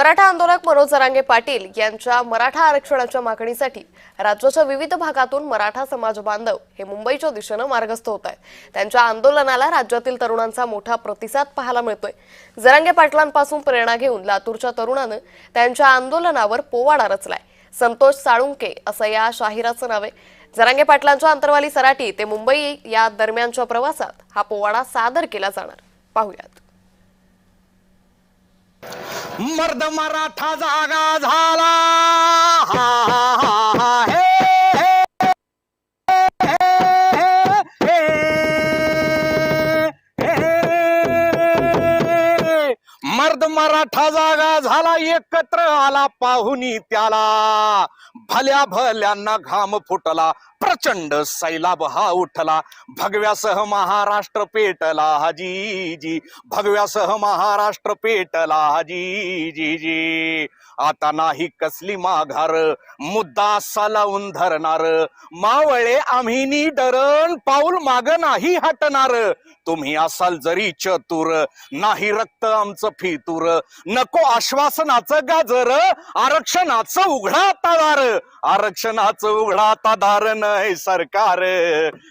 मराठा आंदोलक मनोज जरांगे पाटील यांच्या मराठा आरक्षणाच्या मागणीसाठी राज्याच्या विविध भागातून मराठा समाज बांधव हे मुंबईच्या दिशेनं मार्गस्थ होत आहेत. त्यांच्या आंदोलनाला राज्यातील तरुणांचा मोठा प्रतिसाद पाहायला मिळतोय. जरांगे पाटलांपासून प्रेरणा घेऊन लातूरच्या तरुणानं त्यांच्या आंदोलनावर पोवाडा रचलाय. संतोष साळुंके असं या शाहिराचं नाव आहे. जरांगे पाटलांच्या अंतरवाली सराटी ते मुंबई या दरम्यानच्या प्रवासात हा पोवाडा सादर केला जाणार. पाहुयात. मर्द मराठा जागा झाला. मर्द मराठा जागा झाला एकत्र आला पाहुनी त्याला. भल्या भल्यांना घाम फुटला. प्रचंड सैलाब हा उठला. भगव्यासह महाराष्ट्र पेटला हजी जी. भगव्यासह महाराष्ट्र पेटला हजी जी जी. आता नाही कसली माघार मुद्दा लावून धरणार. मावळे आम्ही नी डरण पाऊल माग नाही हटणार. तुम्ही असाल जरी चतुर नाही रक्त आमचं फितूर. नको आश्वासनाचं गाजर आरक्षणाचं उघडा आता दार आरक्षणाचं उघडा आता दारण नाही सरकार।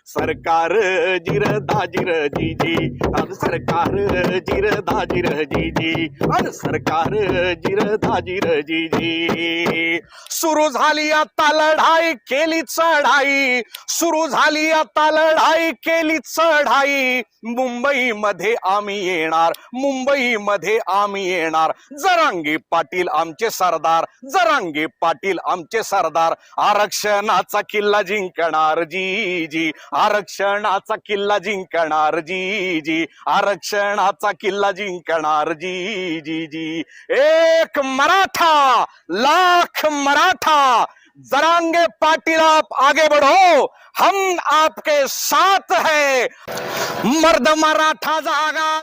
सरकार जिर दाजिर जी जी। अन सरकार जिर दाजिर जी जी। अन सरकार जिर दाजिर जी जी। सुरू झाली आता लढाई केली चढाई। सुरू झाली आता लढाई केली चढाई। मुंबई मध्ये आम्ही येणार मुंबई मध्ये आम्ही येणार. जरांगे पाटील आमचे सरदार जरांगे पाटील आमचे सरदार. आरक्षणाचा किल्ला जिंक जिंकणार जी जी आरक्षणाचा किल्ला जिंकणार जी जी आरक्षणाचा किल्ला जिंकणार जी जी जी एक मराठा लाख मराठा. जरांगे पाटिल आप आगे बढ़ो. हम आपके साथ है. मर्द मराठा जागा.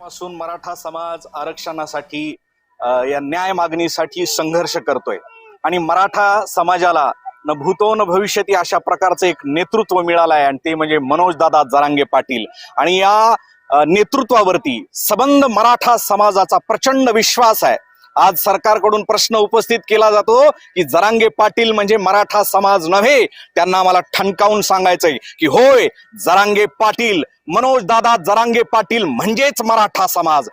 पासून मराठा समाज आरक्षणासाठी या न्याय मागणीसाठी संघर्ष करतोय. आणि मराठा समाजाला न भूतो न भविष्यती अशा प्रकारचं एक नेतृत्व मिळालं आहे आणि ते म्हणजे मनोजदादा जरांगे पाटील. आणि या नेतृत्वावरती सबंध मराठा समाजाचा प्रचंड विश्वास आहे. आज सरकारकडून प्रश्न उपस्थित केला जातो की जरांगे पाटील म्हणजे मराठा समाज नव्हे त्यांना मला ठणकावून सांगायचंय की होय जरांगे पाटील मनोजदादा जरांगे पाटील म्हणजेच मराठा समाज.